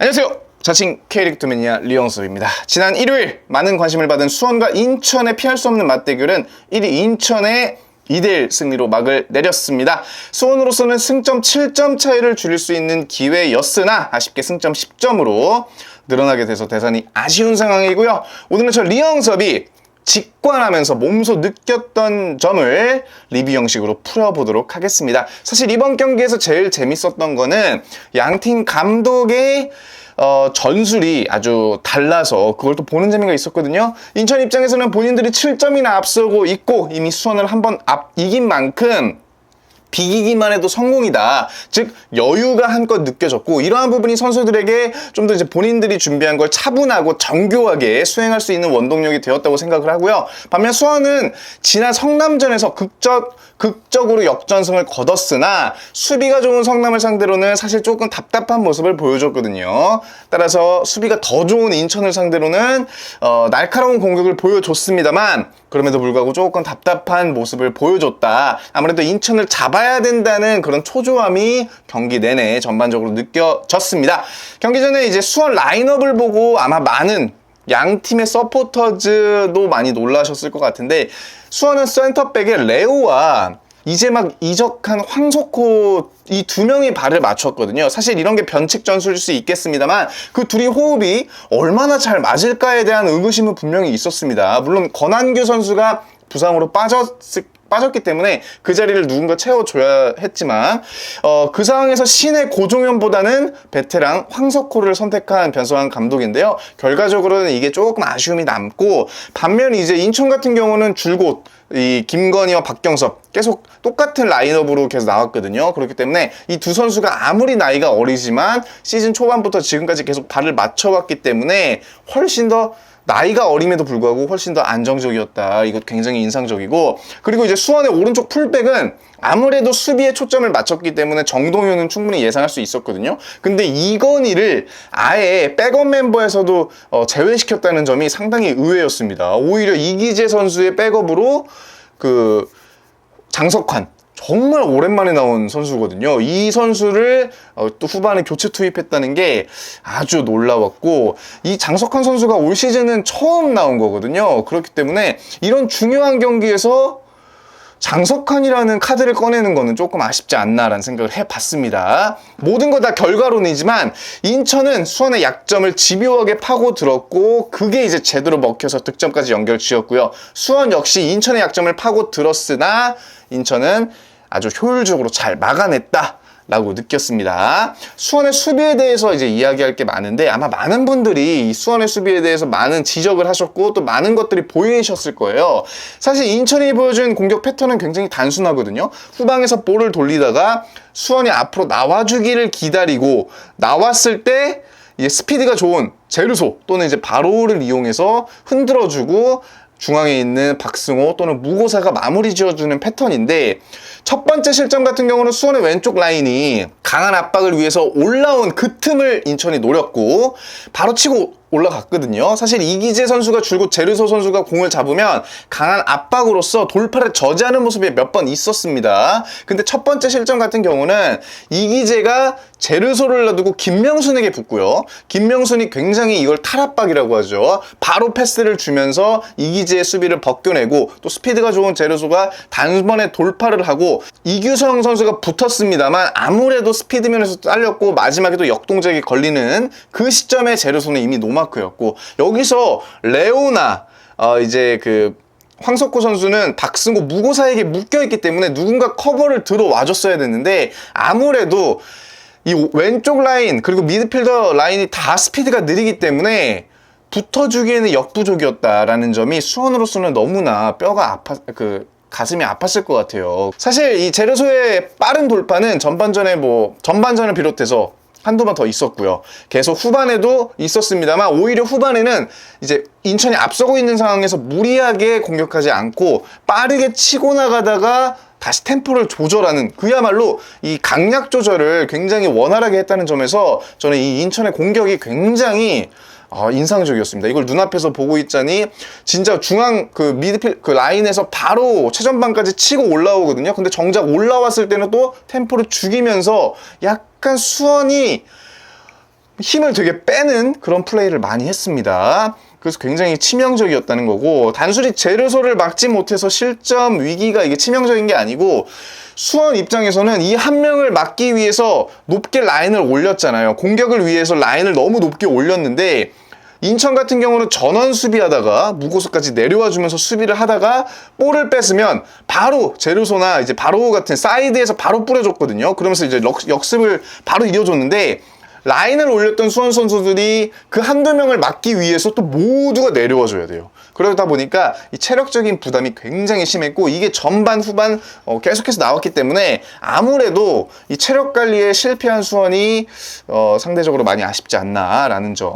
안녕하세요. 자칭 K리그 투매니아 리영섭입니다. 지난 일요일 많은 관심을 받은 수원과 인천의 피할 수 없는 맞대결은 1위 인천의 2대1 승리로 막을 내렸습니다. 수원으로서는 승점 7점 차이를 줄일 수 있는 기회였으나 아쉽게 승점 10점으로 늘어나게 돼서 대단히 아쉬운 상황이고요. 오늘은 저 리영섭이 직관하면서 몸소 느꼈던 점을 리뷰 형식으로 풀어보도록 하겠습니다. 사실 이번 경기에서 제일 재밌었던 거는 양팀 감독의 어, 전술이 아주 달라서 그걸 또 보는 재미가 있었거든요. 인천 입장에서는 본인들이 7점이나 앞서고 있고 이미 수원을 한번 앞 이긴 만큼 비기기만 해도 성공이다. 즉 여유가 한껏 느껴졌고 이러한 부분이 선수들에게 좀 더 이제 본인들이 준비한 걸 차분하고 정교하게 수행할 수 있는 원동력이 되었다고 생각을 하고요. 반면 수원은 지난 성남전에서 극적 극적으로 역전승을 거뒀으나 수비가 좋은 성남을 상대로는 사실 조금 답답한 모습을 보여줬거든요. 따라서 수비가 더 좋은 인천을 상대로는 어, 날카로운 공격을 보여줬습니다만 그럼에도 불구하고 조금 답답한 모습을 보여줬다. 아무래도 인천을 잡아 야 된다는 그런 초조함이 경기 내내 전반적으로 느껴졌습니다. 경기 전에 이제 수원 라인업을 보고 아마 많은 양 팀의 서포터즈도 많이 놀라셨을 것 같은데 수원은 센터백에 레오와 이제 막 이적한 황석호 이 두 명이 발을 맞췄거든요. 사실 이런 게 변칙 전술일 수 있겠습니다만 그 둘이 호흡이 얼마나 잘 맞을까에 대한 의구심은 분명히 있었습니다. 물론 권한규 선수가 부상으로 빠졌을 빠졌기 때문에 그 자리를 누군가 채워줘야 했지만 어, 그 상황에서 신의 고종현보다는 베테랑 황석호를 선택한 변성환 감독인데요. 결과적으로는 이게 조금 아쉬움이 남고 반면 이제 인천 같은 경우는 줄곧 이 김건희와 박경섭 계속 똑같은 라인업으로 계속 나왔거든요. 그렇기 때문에 이 두 선수가 아무리 나이가 어리지만 시즌 초반부터 지금까지 계속 발을 맞춰왔기 때문에 훨씬 더 나이가 어림에도 불구하고 훨씬 더 안정적이었다. 이것 굉장히 인상적이고 그리고 이제 수원의 오른쪽 풀백은 아무래도 수비에 초점을 맞췄기 때문에 정동현은 충분히 예상할 수 있었거든요. 근데 이건희를 아예 백업 멤버에서도 어, 제외시켰다는 점이 상당히 의외였습니다. 오히려 이기재 선수의 백업으로 그 장석환 정말 오랜만에 나온 선수거든요. 이 선수를 어, 또 후반에 교체 투입했다는 게 아주 놀라웠고 이 장석환 선수가 올 시즌은 처음 나온 거거든요. 그렇기 때문에 이런 중요한 경기에서 장석환이라는 카드를 꺼내는 거는 조금 아쉽지 않나라는 생각을 해봤습니다. 모든 거 다 결과론이지만 인천은 수원의 약점을 집요하게 파고 들었고 그게 이제 제대로 먹혀서 득점까지 연결 지었고요. 수원 역시 인천의 약점을 파고 들었으나 인천은 아주 효율적으로 잘 막아냈다. 라고 느꼈습니다. 수원의 수비에 대해서 이제 이야기할 게 많은데 아마 많은 분들이 이 수원의 수비에 대해서 많은 지적을 하셨고 또 많은 것들이 보이셨을 거예요. 사실 인천이 보여준 공격 패턴은 굉장히 단순하거든요. 후방에서 볼을 돌리다가 수원이 앞으로 나와주기를 기다리고 나왔을 때 이제 스피드가 좋은 제르소 또는 이제 바로를 이용해서 흔들어주고 중앙에 있는 박승호 또는 무고사가 마무리 지어주는 패턴인데 첫 번째 실점 같은 경우는 수원의 왼쪽 라인이 강한 압박을 위해서 올라온 그 틈을 인천이 노렸고 바로 치고 올라갔거든요. 사실 이기재 선수가 줄곧 제르소 선수가 공을 잡으면 강한 압박으로서 돌파를 저지하는 모습이 몇 번 있었습니다. 근데 첫 번째 실점 같은 경우는 이기재가 제르소를 놔두고 김명순에게 붙고요. 김명순이 굉장히 이걸 탈압박이라고 하죠. 바로 패스를 주면서 이기재의 수비를 벗겨내고 또 스피드가 좋은 제르소가 단번에 돌파를 하고 이규성 선수가 붙었습니다만 아무래도 스피드면에서 잘렸고 마지막에도 역동작이 걸리는 그 시점에 제르소는 이미 노마 크였고 여기서 레오나 어 이제 그 황석호 선수는 박승호 무고사에게 묶여있기 때문에 누군가 커버를 들어와줬어야 됐는데 아무래도 이 왼쪽 라인 그리고 미드필더 라인이 다 스피드가 느리기 때문에 붙어주기에는 역부족이었다라는 점이 수원으로서는 너무나 뼈가 아파 그 가슴이 아팠을 것 같아요. 사실 이 제르소의 빠른 돌파는 전반전에 뭐 전반전을 비롯해서 한두 번 더 있었고요. 계속 후반에도 있었습니다만 오히려 후반에는 이제 인천이 앞서고 있는 상황에서 무리하게 공격하지 않고 빠르게 치고 나가다가 다시 템포를 조절하는 그야말로 이 강약 조절을 굉장히 원활하게 했다는 점에서 저는 이 인천의 공격이 굉장히 아, 인상적이었습니다. 이걸 눈앞에서 보고 있자니 진짜 중앙 그 미드필 그 라인에서 바로 최전방까지 치고 올라오거든요. 근데 정작 올라왔을 때는 또 템포를 죽이면서 약 간 수원이 힘을 되게 빼는 그런 플레이를 많이 했습니다. 그래서 굉장히 치명적이었다는 거고 단순히 제르소를 막지 못해서 실점 위기가 이게 치명적인 게 아니고 수원 입장에서는 이 한 명을 막기 위해서 높게 라인을 올렸잖아요. 공격을 위해서 라인을 너무 높게 올렸는데 인천 같은 경우는 전원 수비하다가 무고수까지 내려와 주면서 수비를 하다가 볼을 뺏으면 바로 제르소나 이제 바로 같은 사이드에서 바로 뿌려줬거든요. 그러면서 이제 역, 역습을 바로 이어줬는데 라인을 올렸던 수원 선수들이 그 한두 명을 막기 위해서 또 모두가 내려와 줘야 돼요. 그러다 보니까 이 체력적인 부담이 굉장히 심했고 이게 전반 후반 어, 계속해서 나왔기 때문에 아무래도 이 체력 관리에 실패한 수원이 어, 상대적으로 많이 아쉽지 않나라는 점.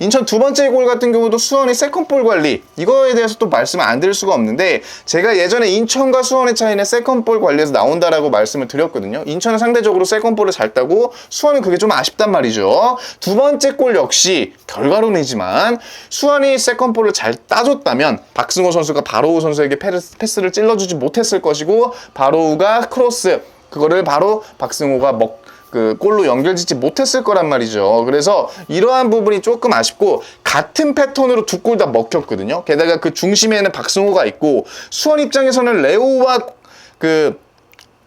인천 두 번째 골 같은 경우도 수원의 세컨볼 관리 이거에 대해서 또 말씀을 안 드릴 수가 없는데 제가 예전에 인천과 수원의 차이는 세컨볼 관리에서 나온다라고 말씀을 드렸거든요. 인천은 상대적으로 세컨볼을 잘 따고 수원은 그게 좀 아쉽단 말이죠. 두 번째 골 역시 결과론이지만 수원이 세컨볼을 잘 따줬 다면 박승호 선수가 바로우 선수에게 패스를 찔러주지 못했을 것이고 바로우가 크로스 그거를 바로 박승호가 먹, 그 골로 연결짓지 못했을 거란 말이죠. 그래서 이러한 부분이 조금 아쉽고 같은 패턴으로 두 골 다 먹혔거든요. 게다가 그 중심에는 박승호가 있고 수원 입장에서는 레오와 그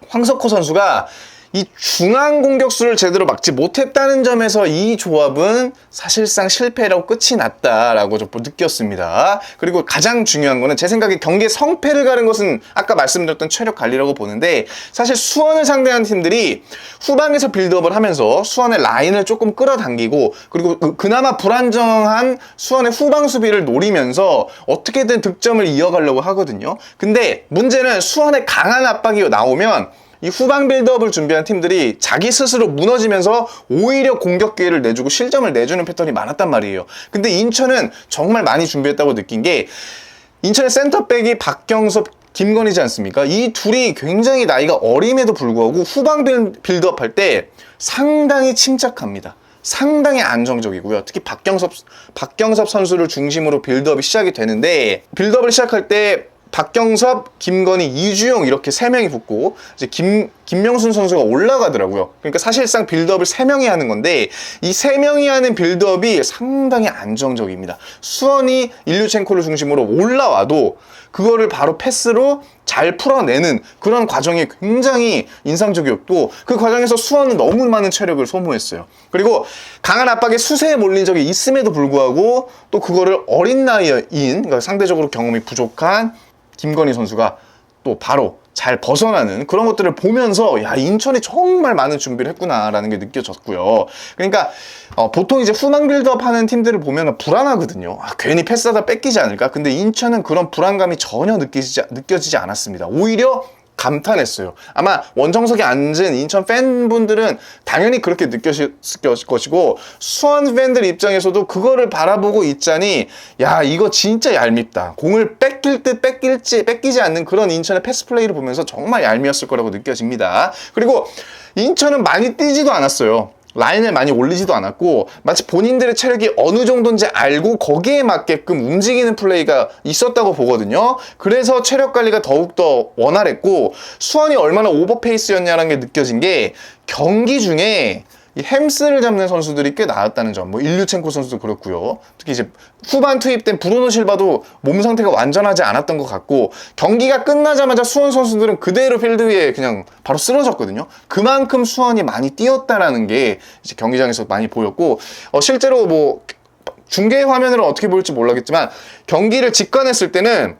황석호 선수가 이 중앙 공격수를 제대로 막지 못했다는 점에서 이 조합은 사실상 실패라고 끝이 났다라고 좀 느꼈습니다. 그리고 가장 중요한 거는 제 생각에 경기의 성패를 가른 것은 아까 말씀드렸던 체력 관리라고 보는데 사실 수원을 상대한 팀들이 후방에서 빌드업을 하면서 수원의 라인을 조금 끌어당기고 그리고 그- 그나마 불안정한 수원의 후방 수비를 노리면서 어떻게든 득점을 이어가려고 하거든요. 근데 문제는 수원의 강한 압박이 나오면 이 후방 빌드업을 준비한 팀들이 자기 스스로 무너지면서 오히려 공격 기회를 내주고 실점을 내주는 패턴이 많았단 말이에요. 근데 인천은 정말 많이 준비했다고 느낀 게 인천의 센터백이 박경섭 김건희지 않습니까? 이 둘이 굉장히 나이가 어림에도 불구하고 후방 빌- 빌드업 할 때 상당히 침착합니다. 상당히 안정적이고요. 특히 박경섭 박경섭 선수를 중심으로 빌드업이 시작이 되는데 빌드업을 시작할 때 박경섭, 김건희, 이주영 이렇게 세 명이 붙고 이제 김 김명순 선수가 올라가더라고요. 그러니까 사실상 빌드업을 세 명이 하는 건데 이 세 명이 하는 빌드업이 상당히 안정적입니다. 수원이 일류첸코를 중심으로 올라와도 그거를 바로 패스로 잘 풀어내는 그런 과정이 굉장히 인상적이었고 그 과정에서 수원은 너무 많은 체력을 소모했어요. 그리고 강한 압박에 수세에 몰린 적이 있음에도 불구하고 또 그거를 어린 나이인 그러니까 상대적으로 경험이 부족한 김건희 선수가 또 바로 잘 벗어나는 그런 것들을 보면서 야 인천이 정말 많은 준비를 했구나라는 게 느껴졌고요. 그러니까 어, 보통 이제 후방 빌드업 하는 팀들을 보면 불안하거든요. 아, 괜히 패스하다 뺏기지 않을까? 근데 인천은 그런 불안감이 전혀 느끼지, 느껴지지 않았습니다. 오히려 감탄했어요. 아마 원정석에 앉은 인천 팬분들은 당연히 그렇게 느꼈을 것이고 수원 팬들 입장에서도 그거를 바라보고 있자니 야 이거 진짜 얄밉다. 공을 뺏길 듯 뺏길지 뺏기지 않는 그런 인천의 패스 플레이를 보면서 정말 얄미웠을 거라고 느껴집니다. 그리고 인천은 많이 뛰지도 않았어요. 라인을 많이 올리지도 않았고 마치 본인들의 체력이 어느 정도인지 알고 거기에 맞게끔 움직이는 플레이가 있었다고 보거든요. 그래서 체력 관리가 더욱더 원활했고 수원이 얼마나 오버페이스였냐라는 게 느껴진 게 경기 중에 이 햄스를 잡는 선수들이 꽤 나왔다는 점. 뭐 일류첸코 선수도 그렇고요. 특히 이제 후반 투입된 브루노 실바도 몸 상태가 완전하지 않았던 것 같고 경기가 끝나자마자 수원 선수들은 그대로 필드 위에 그냥 바로 쓰러졌거든요. 그만큼 수원이 많이 뛰었다라는 게 이제 경기장에서 많이 보였고 어, 실제로 뭐 중계 화면으로 어떻게 보일지 몰라겠지만 경기를 직관했을 때는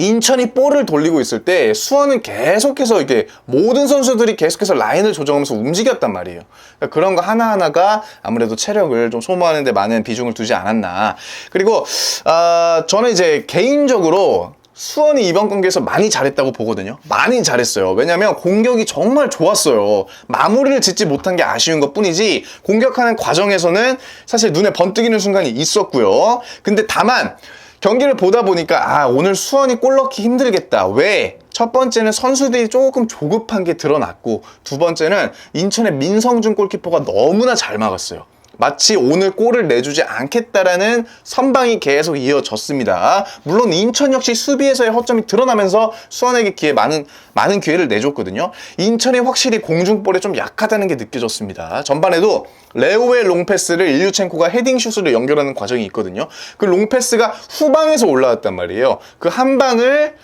인천이 볼을 돌리고 있을 때 수원은 계속해서 이게 모든 선수들이 계속해서 라인을 조정하면서 움직였단 말이에요. 그러니까 그런 거 하나하나가 아무래도 체력을 좀 소모하는데 많은 비중을 두지 않았나. 그리고 아 저는 이제 개인적으로 수원이 이번 경기에서 많이 잘했다고 보거든요. 많이 잘했어요. 왜냐면 공격이 정말 좋았어요. 마무리를 짓지 못한 게 아쉬운 것 뿐이지 공격하는 과정에서는 사실 눈에 번뜩이는 순간이 있었고요. 근데 다만 경기를 보다 보니까 아 오늘 수원이 골 넣기 힘들겠다. 왜? 첫 번째는 선수들이 조금 조급한 게 드러났고 두 번째는 인천의 민성준 골키퍼가 너무나 잘 막았어요. 마치 오늘 골을 내주지 않겠다라는 선방이 계속 이어졌습니다. 물론 인천 역시 수비에서의 허점이 드러나면서 수원에게 기회 많은 많은 기회를 내줬거든요. 인천이 확실히 공중볼에 좀 약하다는 게 느껴졌습니다. 전반에도 레오의 롱패스를 일류첸코가 헤딩슛으로 연결하는 과정이 있거든요. 그 롱패스가 후방에서 올라왔단 말이에요. 그 한 방을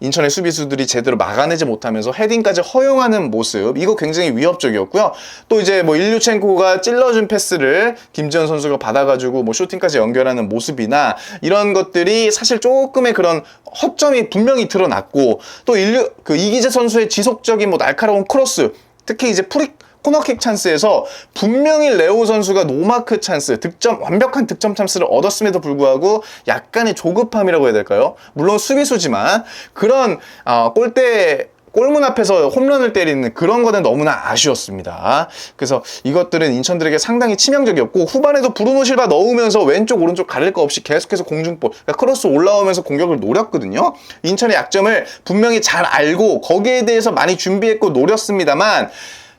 인천의 수비수들이 제대로 막아내지 못하면서 헤딩까지 허용하는 모습 이거 굉장히 위협적이었고요. 또 이제 뭐 일류첸코가 찔러준 패스를 김지현 선수가 받아가지고 뭐 쇼팅까지 연결하는 모습이나 이런 것들이 사실 조금의 그런 허점이 분명히 드러났고 또 일류 그 이기재 선수의 지속적인 뭐 날카로운 크로스 특히 이제 프리 코너킥 찬스에서 분명히 레오 선수가 노마크 찬스, 득점, 완벽한 득점 찬스를 얻었음에도 불구하고 약간의 조급함이라고 해야 될까요? 물론 수비수지만 그런 어, 골대 골문 앞에서 홈런을 때리는 그런 거는 너무나 아쉬웠습니다. 그래서 이것들은 인천들에게 상당히 치명적이었고 후반에도 브루노 실바 넣으면서 왼쪽 오른쪽 가릴 거 없이 계속해서 공중볼 그러니까 크로스 올라오면서 공격을 노렸거든요. 인천의 약점을 분명히 잘 알고 거기에 대해서 많이 준비했고 노렸습니다만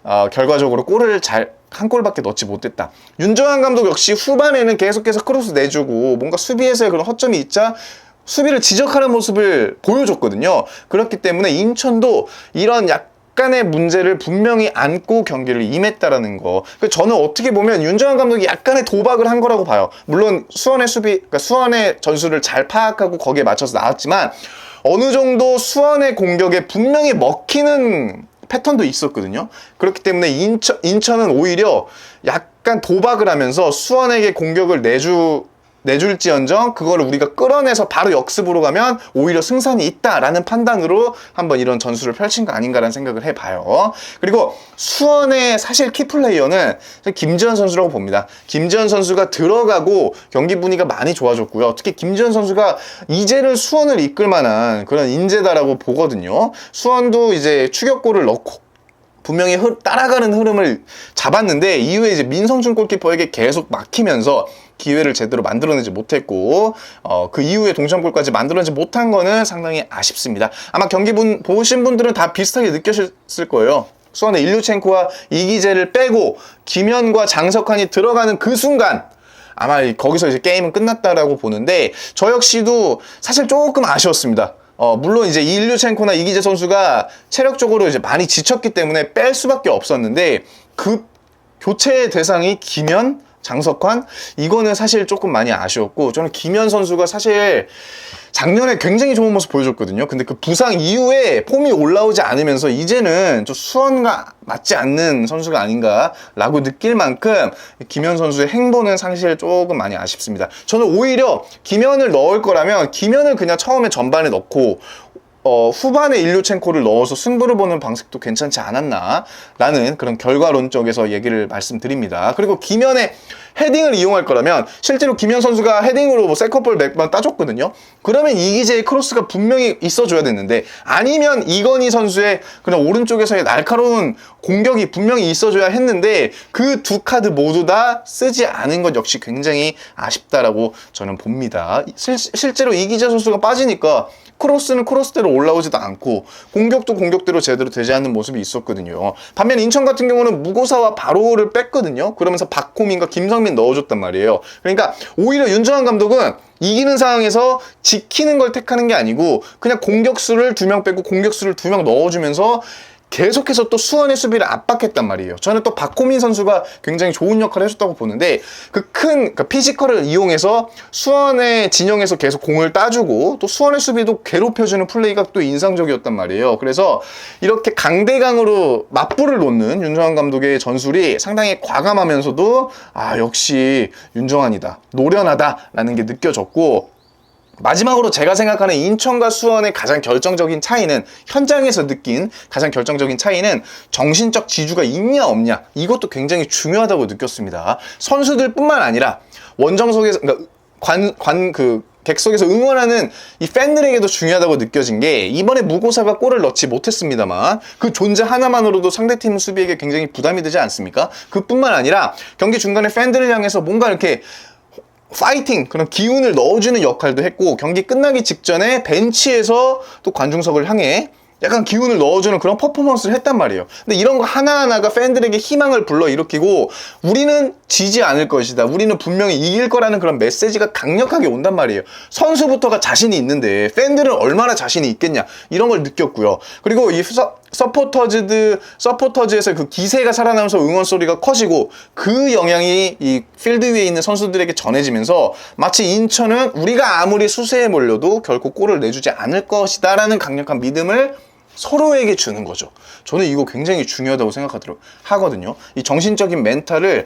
어, 결과적으로 골을 잘 한 골밖에 넣지 못했다. 윤정환 감독 역시 후반에는 계속해서 크로스 내주고 뭔가 수비에서의 그런 허점이 있자 수비를 지적하는 모습을 보여줬거든요. 그렇기 때문에 인천도 이런 약 약간의 문제를 분명히 안고 경기를 임했다라는 거. 그 저는 어떻게 보면 윤정환 감독이 약간의 도박을 한 거라고 봐요. 물론 수원의 수비, 그러니까 수원의 전술을 잘 파악하고 거기에 맞춰서 나왔지만 어느 정도 수원의 공격에 분명히 먹히는 패턴도 있었거든요. 그렇기 때문에 인천, 인천은 오히려 약간 도박을 하면서 수원에게 공격을 내주 내줄지언정 그거를 우리가 끌어내서 바로 역습으로 가면 오히려 승산이 있다라는 판단으로 한번 이런 전술을 펼친 거 아닌가라는 생각을 해봐요. 그리고 수원의 사실 키플레이어는 김지현 선수라고 봅니다. 김지현 선수가 들어가고 경기 분위기가 많이 좋아졌고요. 특히 김지현 선수가 이제는 수원을 이끌 만한 그런 인재다라고 보거든요. 수원도 이제 추격골을 넣고 분명히 흐, 따라가는 흐름을 잡았는데 이후에 이제 민성준 골키퍼에게 계속 막히면서 기회를 제대로 만들어내지 못했고 어, 그 이후에 동점골까지 만들어내지 못한 거는 상당히 아쉽습니다. 아마 경기 분, 보신 분들은 다 비슷하게 느끼셨을 거예요. 수원의 일류첸코와 이기재를 빼고 김현과 장석환이 들어가는 그 순간 아마 거기서 이제 게임은 끝났다라고 보는데 저 역시도 사실 조금 아쉬웠습니다. 어, 물론 이제 일류첸코나 이기재 선수가 체력적으로 이제 많이 지쳤기 때문에 뺄 수밖에 없었는데 그 교체 대상이 김현, 장석환 이거는 사실 조금 많이 아쉬웠고 저는 김현 선수가 사실 작년에 굉장히 좋은 모습 보여줬거든요. 근데 그 부상 이후에 폼이 올라오지 않으면서 이제는 좀 수원과 맞지 않는 선수가 아닌가라고 느낄 만큼 김현 선수의 행보는 사실 조금 많이 아쉽습니다. 저는 오히려 김현을 넣을 거라면 김현을 그냥 처음에 전반에 넣고 어, 후반에 일류첸코를 넣어서 승부를 보는 방식도 괜찮지 않았나 라는 그런 결과론적에서 얘기를 말씀드립니다. 그리고 김현의 헤딩을 이용할 거라면 실제로 김현 선수가 헤딩으로 뭐 세컨볼 몇번 따줬거든요. 그러면 이기재의 크로스가 분명히 있어줘야 됐는데 아니면 이건희 선수의 그냥 오른쪽에서의 날카로운 공격이 분명히 있어줘야 했는데 그 두 카드 모두 다 쓰지 않은 것 역시 굉장히 아쉽다라고 저는 봅니다. 실, 실제로 이기재 선수가 빠지니까 크로스는 크로스대로 올라오지도 않고 공격도 공격대로 제대로 되지 않는 모습이 있었거든요. 반면 인천 같은 경우는 무고사와 바로를 뺐거든요. 그러면서 박호민과 김성민 넣어줬단 말이에요. 그러니까 오히려 윤정환 감독은 이기는 상황에서 지키는 걸 택하는 게 아니고 그냥 공격수를 두 명 빼고 공격수를 두 명 넣어주면서 계속해서 또 수원의 수비를 압박했단 말이에요. 저는 또 박호민 선수가 굉장히 좋은 역할을 해줬다고 보는데 그큰 그러니까 피지컬을 이용해서 수원의 진영에서 계속 공을 따주고 또 수원의 수비도 괴롭혀주는 플레이가 또 인상적이었단 말이에요. 그래서 이렇게 강대강으로 맞불을 놓는 윤정환 감독의 전술이 상당히 과감하면서도 아 역시 윤정환이다 노련하다라는 게 느껴졌고 마지막으로 제가 생각하는 인천과 수원의 가장 결정적인 차이는 현장에서 느낀 가장 결정적인 차이는 정신적 지주가 있냐 없냐 이것도 굉장히 중요하다고 느꼈습니다. 선수들뿐만 아니라 원정석에서 그러니까 관 관 그 객석에서 응원하는 이 팬들에게도 중요하다고 느껴진 게 이번에 무고사가 골을 넣지 못했습니다만 그 존재 하나만으로도 상대팀 수비에게 굉장히 부담이 되지 않습니까? 그뿐만 아니라 경기 중간에 팬들을 향해서 뭔가 이렇게 파이팅 그런 기운을 넣어주는 역할도 했고 경기 끝나기 직전에 벤치에서 또 관중석을 향해 약간 기운을 넣어주는 그런 퍼포먼스를 했단 말이에요. 근데 이런 거 하나하나가 팬들에게 희망을 불러일으키고 우리는 지지 않을 것이다. 우리는 분명히 이길 거라는 그런 메시지가 강력하게 온단 말이에요. 선수부터가 자신이 있는데 팬들은 얼마나 자신이 있겠냐. 이런 걸 느꼈고요. 그리고 이 서, 서포터즈드, 서포터즈에서 그 기세가 살아나면서 응원 소리가 커지고 그 영향이 이 필드 위에 있는 선수들에게 전해지면서 마치 인천은 우리가 아무리 수세에 몰려도 결코 골을 내주지 않을 것이다라는 강력한 믿음을 서로에게 주는 거죠. 저는 이거 굉장히 중요하다고 생각하도록 하거든요. 이 정신적인 멘탈을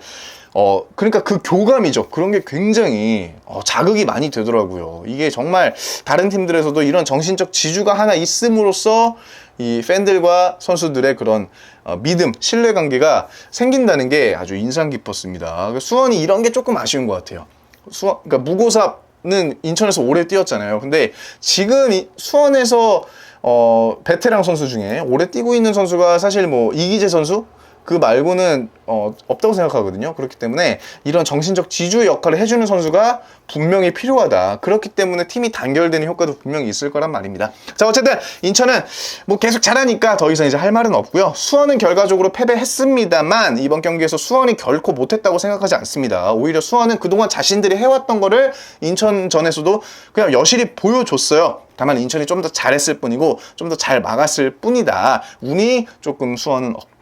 어 그러니까 그 교감이죠. 그런 게 굉장히 어, 자극이 많이 되더라고요. 이게 정말 다른 팀들에서도 이런 정신적 지주가 하나 있음으로써 이 팬들과 선수들의 그런 어, 믿음, 신뢰 관계가 생긴다는 게 아주 인상 깊었습니다. 수원이 이런 게 조금 아쉬운 것 같아요. 수원, 그러니까 무고삽은 인천에서 오래 뛰었잖아요. 근데 지금 이 수원에서 어, 베테랑 선수 중에 오래 뛰고 있는 선수가 사실 뭐 이기재 선수 그 말고는 어, 없다고 생각하거든요. 그렇기 때문에 이런 정신적 지주 역할을 해주는 선수가 분명히 필요하다. 그렇기 때문에 팀이 단결되는 효과도 분명히 있을 거란 말입니다. 자, 어쨌든 인천은 뭐 계속 잘하니까 더 이상 이제 할 말은 없고요. 수원은 결과적으로 패배했습니다만 이번 경기에서 수원이 결코 못했다고 생각하지 않습니다. 오히려 수원은 그동안 자신들이 해왔던 거를 인천전에서도 그냥 여실히 보여줬어요. 다만 인천이 좀 더 잘했을 뿐이고 좀 더 잘 막았을 뿐이다. 운이 조금 수원은 없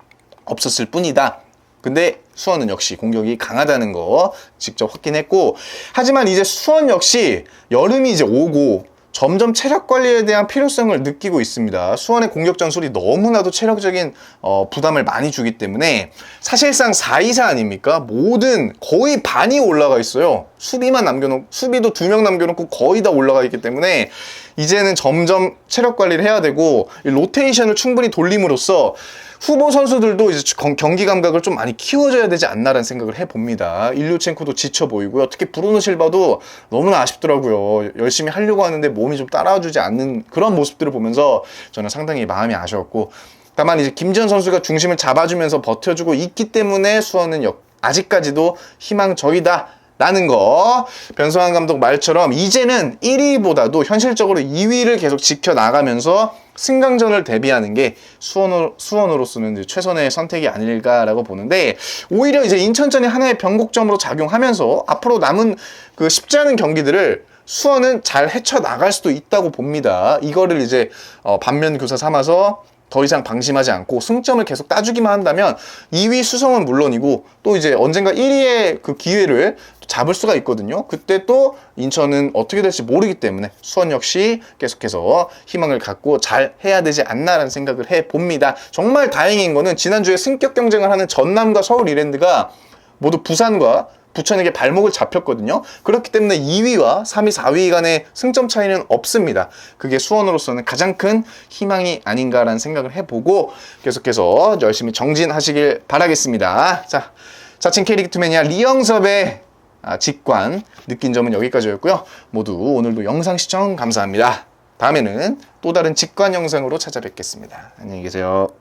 었을 뿐이다. 근데 수원은 역시 공격이 강하다는 거 직접 확인했고 하지만 이제 수원 역시 여름이 이제 오고 점점 체력 관리에 대한 필요성을 느끼고 있습니다. 수원의 공격 전술이 너무나도 체력적인 어, 부담을 많이 주기 때문에 사실상 4이사 아닙니까? 모든 거의 반이 올라가 있어요. 수비만 남겨놓고 수비도 두 명 남겨놓고 거의 다 올라가 있기 때문에 이제는 점점 체력 관리를 해야 되고 이 로테이션을 충분히 돌림으로써 후보 선수들도 이제 경- 경기 감각을 좀 많이 키워줘야 되지 않나라는 생각을 해봅니다. 일류첸코도 지쳐 보이고요. 특히 브루노 실바도 너무나 아쉽더라고요. 열심히 하려고 하는데 몸이 좀 따라주지 않는 그런 모습들을 보면서 저는 상당히 마음이 아쉬웠고 다만 이제 김지현 선수가 중심을 잡아주면서 버텨주고 있기 때문에 수원은 역- 아직까지도 희망적이다. 라는 거 변성환 감독 말처럼 이제는 1위보다도 현실적으로 2위를 계속 지켜나가면서 승강전을 대비하는 게 수원으로, 수원으로서는 이제 최선의 선택이 아닐까라고 보는데 오히려 이제 인천전이 하나의 변곡점으로 작용하면서 앞으로 남은 그 쉽지 않은 경기들을 수원은 잘 헤쳐나갈 수도 있다고 봅니다. 이거를 이제 어, 반면 교사 삼아서 더 이상 방심하지 않고 승점을 계속 따주기만 한다면 2위 수성은 물론이고 또 이제 언젠가 1위의 그 기회를 잡을 수가 있거든요. 그때 또 인천은 어떻게 될지 모르기 때문에 수원 역시 계속해서 희망을 갖고 잘 해야 되지 않나라는 생각을 해 봅니다. 정말 다행인 거는 지난주에 승격 경쟁을 하는 전남과 서울 이랜드가 모두 부산과 부천에게 발목을 잡혔거든요. 그렇기 때문에 2위와 3위, 4위 간의 승점 차이는 없습니다. 그게 수원으로서는 가장 큰 희망이 아닌가라는 생각을 해보고 계속해서 열심히 정진하시길 바라겠습니다. 자, 자칭 캐릭터맨이야 리영섭의 아, 직관 느낀 점은 여기까지였고요. 모두 오늘도 영상 시청 감사합니다. 다음에는 또 다른 직관 영상으로 찾아뵙겠습니다. 안녕히 계세요.